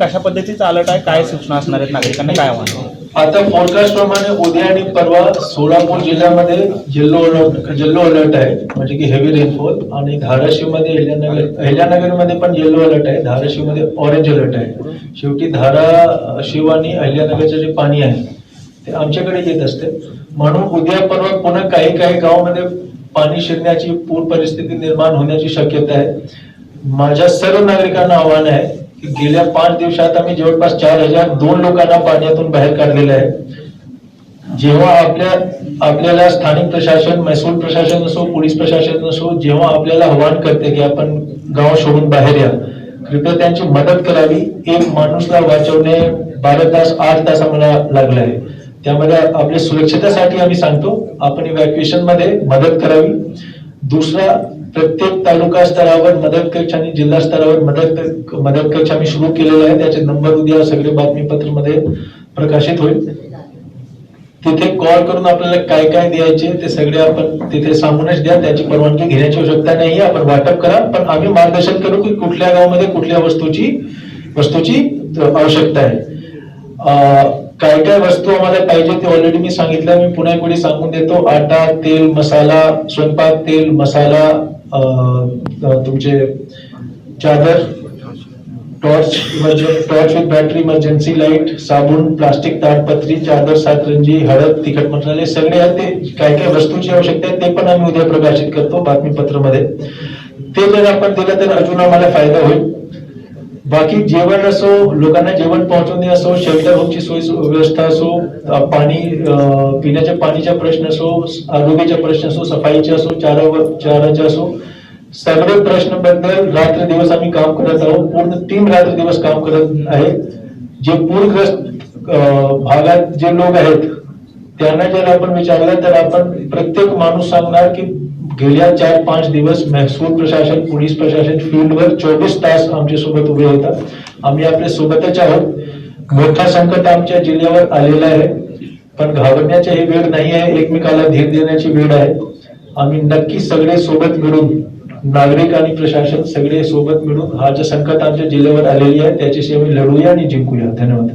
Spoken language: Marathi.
कशा पद्धतीचा अलर्ट आहे काय सूचना असणार आहेत नागरिकांना काय आव्हान आता फोरकास्ट प्रमाणे उद्या आणि परवा सोलापूर जिल्ह्यामध्ये येल्लो अलर्ट येल्लो अलर्ट आहे. म्हणजे की हेवी रेनफॉल आणि धाराशिवमध्ये अहिल्यानगर अहिल्यानगरमध्ये पण येल्लो अलर्ट आहे. धाराशिवमध्ये ऑरेंज अलर्ट आहे. शेवटी धाराशिव आणि अहिल्यानगरचं जे पाणी आहे ते आमच्याकडे येत असते. म्हणून उद्या परवा पुन्हा काही काही गावामध्ये पाणी शिरण्याची पूर परिस्थिती निर्माण होण्याची शक्यता आहे. माझ्या सर्व नागरिकांना आव्हान आहे गेल्या पाच दिवसात आम्ही जवळपास चार हजार दोन लोकांना पाण्यातून बाहेर काढलेलं आहे. जेव्हा आपल्या आपल्याला स्थानिक प्रशासन महसूल प्रशासन असो पोलीस प्रशासन असो जेव्हा आपल्याला आव्हान करते की आपण गाव सोडून बाहेर या कृपया त्यांची मदत करावी. एक माणूसला वाचवणे बारा तास आठ तास आम्हाला लागला आहे. त्यामध्ये आपल्या सुरक्षितेसाठी आम्ही सांगतो आपण इव्हॅक्युएशनमध्ये मदत करावी. दुसरा प्रत्येक तालुका स्तरावर मदत कक्ष आणि जिल्हा स्तरावर मदत मदत कक्ष आम्ही सुरू केलेला आहे. त्याचे नंबर उद्या सगळे बातमीपत्रमध्ये प्रकाशित होईल. तिथे कॉल करून आपल्याला काय काय द्यायचे ते सगळे आपण तिथे सांगूनच द्या. त्याची परवानगी घेण्याची आवश्यकता नाही आपण वाटप करा. पण आम्ही मार्गदर्शन करू की कुठल्या गावामध्ये कुठल्या वस्तूची वस्तूची आवश्यकता आहे. काय काय वस्तू आम्हाला पाहिजे ते ऑलरेडी मी सांगितलं. मी पुन्हा पुढे सांगून देतो. आटा तेल मसाला स्वयंपाक तेल मसाला तुमचे चादर torch torch with battery emergency light साबून प्लास्टिक ताडपत्री चादर सातरंजी हळद तिखट मसाले सगळे ते. काय काय वस्तूची आवश्यकता आहे ते पण आम्ही उद्या प्रकाशित करतो बातमीपत्रामध्ये. ते जर आपण दिलं तर अजून आम्हाला फायदा होईल. बाकी जेवण असो लोकांना जेवण पोहोचवणे असो शेल्टर होमची सोय व्यवस्था असो पाणी पिण्याच्या पाणीचा प्रश्न असो आरोग्याचा प्रश्न असो सफाईचे असो चारावर चाराचे असो सगळे प्रश्नबद्दल रात्र दिवस आम्ही काम करत आहोत पूर्ण तीन रात्र दिवस काम करत आहे. जे पूरग्रस्त भागात जे लोक आहेत त्यांना जर आपण विचारलं तर आपण प्रत्येक माणूस सांगणार की गेल्या चार पाच दिवस महसूल प्रशासन पोलीस प्रशासन फील्डवर चोवीस तास आमच्यासोबत उभे होतात. आम्ही आपल्या सोबतच आहोत. मोठा संकट आमच्या जिल्ह्यावर आलेला आहे. पण घाबरण्याची ही वेळ नाही आहे. एकमेकाला धीर देण्याची वेळ आहे. आम्ही नक्की सगळे सोबत मिळून नागरिक आणि प्रशासन सगळे सोबत मिळून हा जे संकट आमच्या जिल्ह्यावर आलेली आहे त्याच्याशी आम्ही लढूया आणि जिंकूया. धन्यवाद.